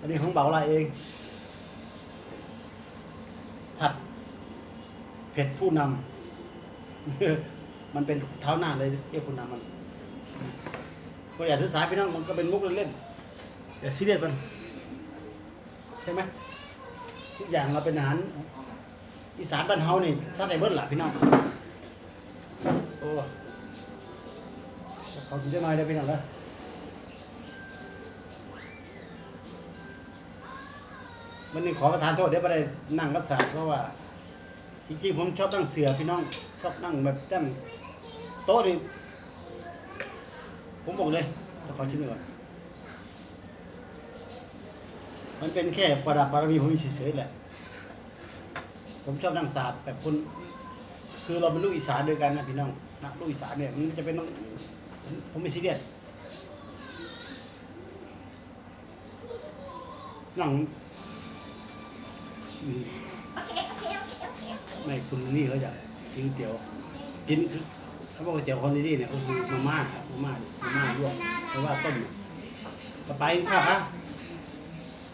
อันนี้ของเบาลาเอง ผัดเผ็ดผู้นำมันเป็นเท้าหน้าเลยเรียกผู้นำมันก็อย่าถือสายพี่น้องมันก็เป็นมุกเล่นๆอย่าซีเรียสมันใช่ไหมทุกอย่างเราเป็นอาหารอีสานบ้านเฮานี่ซัดไอเบิ้ลล่ะพี่น้องโอ้ขอกินได้หน่อยได้พี่น้องนะ วันนี้ขอประทานโทษเดี๋ยวไม่ได้นั่งรักษาเพราะว่า จริงๆผมชอบนั่งเสือพี่น้องชอบนั่งแบบนั่งโต๊ะนี่ผมบอกเลยเดี๋ยวขอชิมก่อนมันเป็นแค่ประดับบารมีผมเฉยๆแหละ ผมชอบนั่งศาสตร์แบบคนคือเราเป็นลูกอีสานด้วยกันนะพี่น้องนะลูกอีสานเนี่ยมันจะเป็นต้องผมไม่ซีเรียสนั่ง ไม่คุณนี่เขาจะกินก๋วยเตี๋ยว กินเขาบอกก๋วยเตี๋ยวคนนี้เนี่ยก็คือมาม่าครับมาม่ามาม่าลวกเพราะว่าต้มต่อไปกินข้าวครับ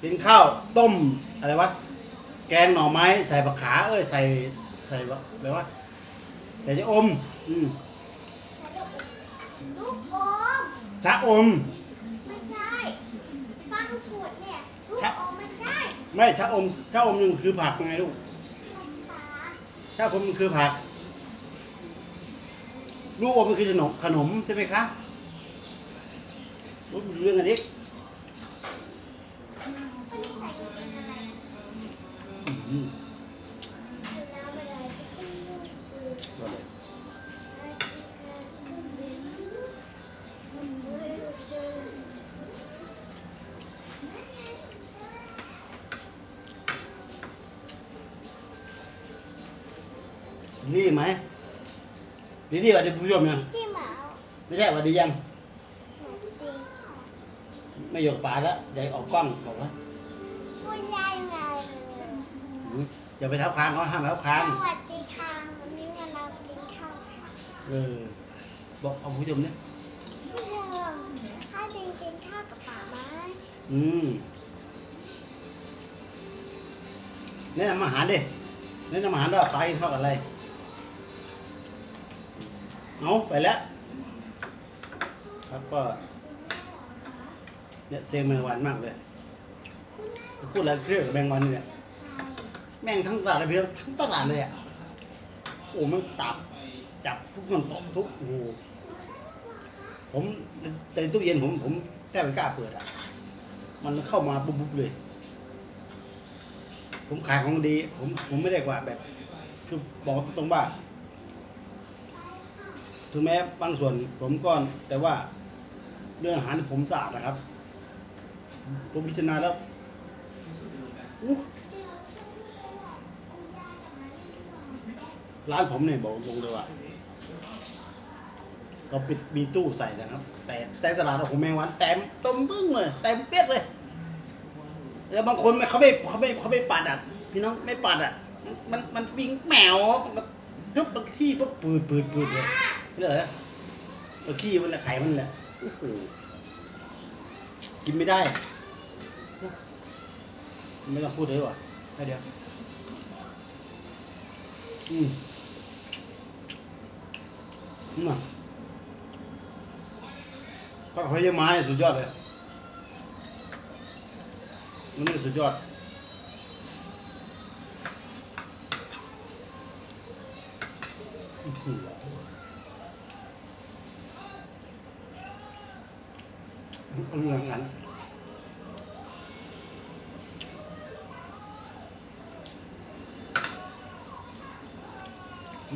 กินข้าวต้มอะไรวะแกงหน่อไม้ใส่ผักขา เอ้ยใส่ใส่อะไรวะใส่จะอมอืมลูกอมชะอมไม่ใช่ฟังถูกเนี่ยลูกอมไม่ใช่ ไม่ชะอมชะอมยังคือผักไงลูกตาชะอมมันคือผัก ลูกอมมันคือขนมขนมใช่ไหมคะรู้เรื่องอันนี้ไม่ได้ใส่เป็นอะไรอืม นี่ไหมดีดีกว่าจะผู้ชมยังที่หมาไม่ใช่ว่าดียัง หมาจริงไม่หยกปลาแล้วใหญ่ออกกล้องบอกว่าพูดได้ไงอืมอย่าไปเท้าคางเขาห้ามเท้าคางสวัสดีค่ะวันนี้เรากินข้าวค่ะเออ บอกเอาผู้ชมเนี่ยพี่เรื่องถ้าจริงกินข้าวกับป่าไหมอืมแนะนำอาหารดิแนะนำอาหารว่าปลากินข้าวกับอะไร เอาไปแล้ว ครับก็ เนี่ยเซมแมงวันมากเลย พูดอะไรเรียดกับแมงวันเนี่ย แม่งทั้งตลาดเลยพี่ทั้งตลาดเลยอะ โอ้มันตับ จับทุกคนตบทุกโอ้โหผมในตู้เย็นผมผมแทบไม่กล้าเปิดอะ มันเข้ามาปุ๊บปุ๊บเลย ผมขายของดี ผมผมไม่ได้กว่าแบบ คือบอกตรงๆว่า ถึงแม้บางส่วนผมก็แต่ว่าเรื่องอาหารผมสะอาดนะครับ ผมพิจารณาแล้วอู้ร้านผมเนี่ยบอกตรงเลยว่าเราปิดมีตู้ใส่นะครับ แต่แต่ตลาดของแมงวันเต็มต้มบึ้งเลยเต็มเปียกเลย แล้วบางคนไม่เขาไม่เขาไม่เขาไม่ปัดอะพี่น้องไม่ปัดอะ มันมันวิ่งแมวมันปุ๊บมันขี้ปุ๊บปืดปืดปืดเลย เหรอมันขี้มันแหละไข่มันแหละกินไม่ได้ ไม่ต้องพูดเลยว่ะให้เดี๋ยว อืมอืมอะผัดหอยเยอะมาเนี่ยสุดยอดเลยมันนี่สุดยอดอื้อหือ เรื่องนั้น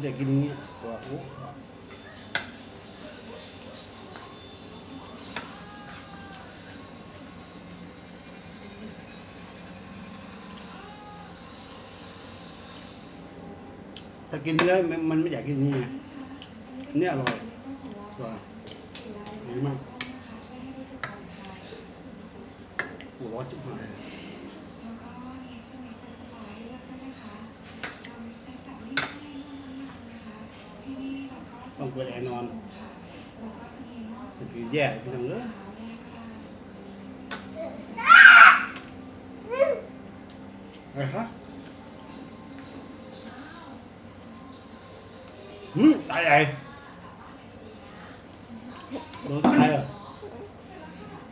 เด็กกินอย่างนี้ตัวโอ้ถ้ากินเนื้อมันไม่อยากกินนี่ไงเนี่ยอร่อยกว่าดีมากโอ้ ร้อนจุ๊บหายต้องเปิดแอร์นอนสกีแย่พี่น้องเอ้ยอะไรครับอืมตายใหญ่โดนตายเหรอ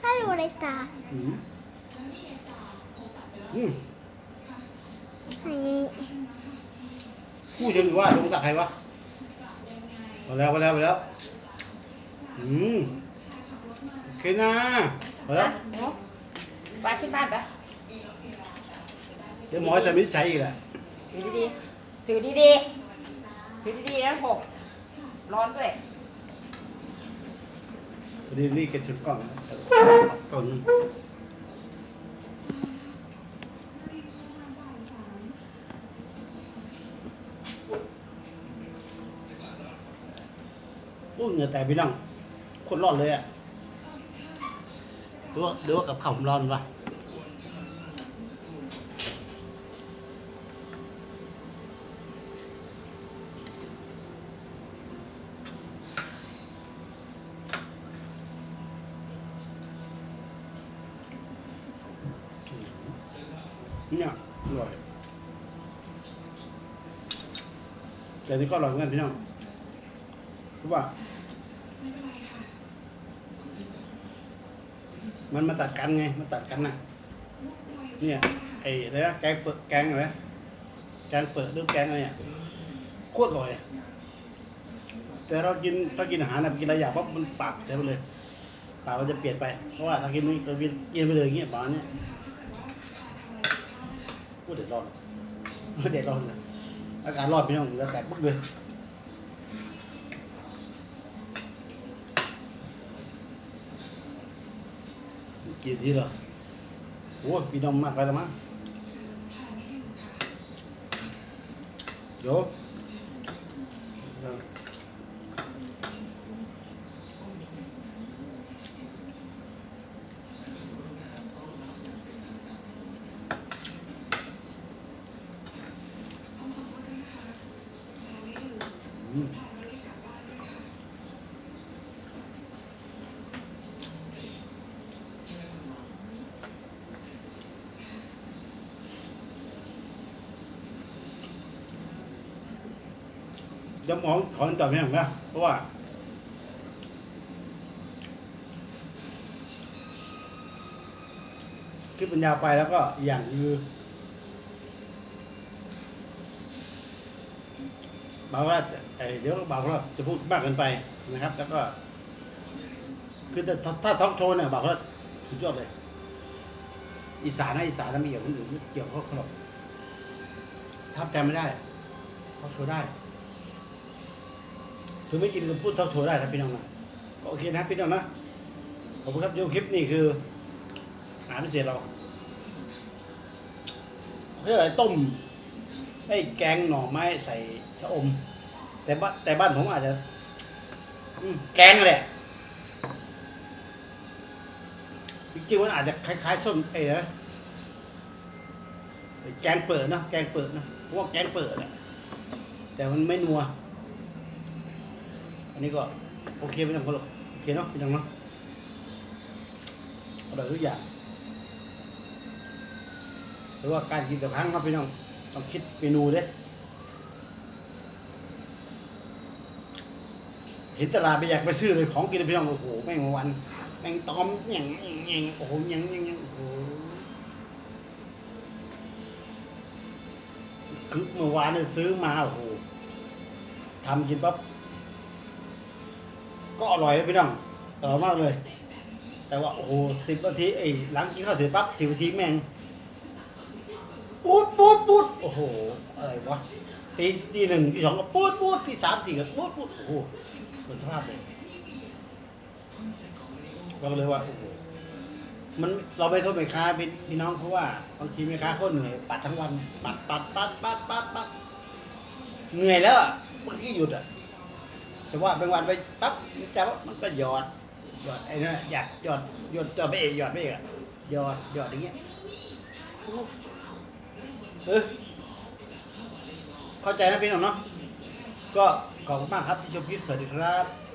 ถ้ารู้ในตา อืม อืมอันนี้พูดถึงว่าลงตาใครวะมาแล้วมาแล้วมาแล้ว อืมโอเคนะมาแล้วหนูไปขึ้นบ้านไปเดี๋ยวหมอจะวินิจฉัยอีกแหละถือดีๆถือดีๆถือดีๆนะหกร้อนด้วยพอดีนี่เก็บชุดกล้องก่อนง เหงื่อแตกพี่น้องคนร้อนเลยอะหรือว่าหรือว่ากับข้าวผมร้อนปะเนี่ยอร่อยแต่นี่ก็อร่อยเหมือนกันพี่น้องเพราะว่า มันมาตัดกันไงมันตัดกันนะเนี่ยไอ้อะไรนะแกงเปิดแกงอะไรนะแกงเปิดหรือแกงอะไรเนี่ยโคตรอร่อยอะแต่เรากินถ้ากินอาหารนะกินอะไรอย่างปั๊บมันปากใช่ไปเลยปากมันจะเปลี่ยนไปเพราะว่าถ้ากินนี่เรากินกินไปเลยอย่างเงี้ยปากเนี่ยพูดเดือดร้อนไม่เดือดร้อนเลยอากาศร้อนพี่น้องอากาศปุ๊บเลย กี่ทีเหรอโอ้ยพี่น้องมากไปแล้วมั้งเดี๋ยว เดี๋ยวหมอขอตอบให้หน่อยนะเพราะว่าคลิปปัญญาวไปแล้วก็อย่างคือบางว่าเอ่อเดี๋ยวบางว่าจะพูดมากเกินไปนะครับ แล้วก็ คือแต่ถ้าถ้าท็อกโชว์เนี่ยบอกว่าสุดยอดเลย อีสานนะอีสานนะมีอย่างคนอื่นไม่เกี่ยวข้องหรอกทับใจไม่ได้ท็อกโชว์ได้ คือไม่กินก็พูดเท็อกโชว์ได้นะพี่น้องนะก็โอเคนะพี่น้องนะขอบคุณครับโยคลิปนี่คืออาหารพิเศษเราเขาเรียกอะไรต้มไอ้แกงหน่อไม้ใส่ชะอม แต่บ้านแต่บ้านผมอาจจะแกงแหละจริงๆมันอาจจะคล้ายๆส้มเอ๋นะแกงเปิดเนอะแกงเปิดเนอะเพราะว่าแกงเปิดแหละแต่มันไม่นัว อันนี้ก็โอเคไม่ต้องคนหรอกโอเคเนาะพี่น้องเนาะอร่อยทุกอย่างหรือว่าการกินแต่ครั้งครับพี่น้องต้องคิดเมนูเด้เห็นตลาดไปอยากไปซื้อเลยของกินพี่น้องโอ้โหแม่งวันแมงตอมอย่างอย่างโอ้โหอย่างอย่างอย่างโอ้โหคือเมื่อวานเนี่ยซื้อมาโอ้โหทำกินปั๊บ ก็อร่อยนะพี่น้องอร่อยมากเลย แต่ว่าโอ้โหสิบนาทีไอ้หลังกินข้าวเสร็จปั๊บสิบนาทีแม่งปูดปูดปูดโอ้โหอะไรวะตีตีหนึ่งตีสองก็ปูดปูดตีสามตีก็ปูดปูดโอ้โหเหมือนสภาพเลยเราก็เลยว่าโอ้โหมันเราไปโทษแม่ค้าพี่พี่น้องเพราะว่าบางทีแม่ค้าเขาเหนื่อยปัดทั้งวันปัดปัดปัดปัดปัดปัดเหนื่อยแล้วอะบางทีหยุดอะ แต่ว่าบางวันไปปั๊บจับมันก็หยอดหยอดไอ้นั่นอะหยอดหยอดหยอดหยอดไปเองหยอดไปเองอะหยอดหยอดอย่างเงี้ยเออเข้าใจนะพี่น้องเนาะก็ขอบคุณมากครับที่ชมคลิปสวัสดีครับ